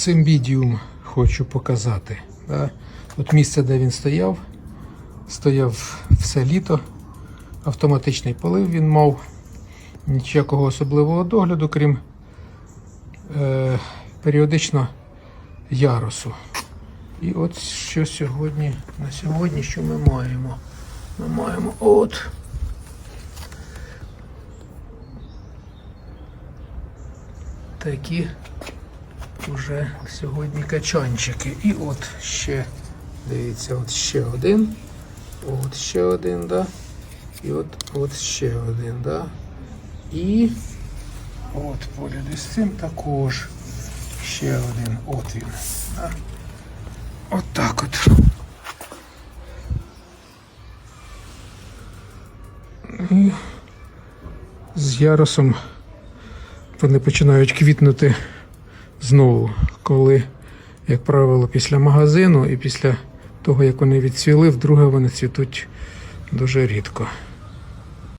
цим відео хочу показати. Да? От місце, де він стояв, стояв все літо. Автоматичний полив він мав. Ніякого особливого догляду, крім е, періодично ярусу. І от що сьогодні, на сьогодні, що ми маємо? Ми маємо от. Такі вже сьогодні качанчики. І от ще, дивіться, от ще один. От ще один, да. І от, от ще один, да. І от поряд із цим також ще один. От він. Да. От так от. І з ярусом вони починають квітнути знову, коли, як правило, після магазину і після того, як вони відцвіли, вдруге вони цвітуть дуже рідко.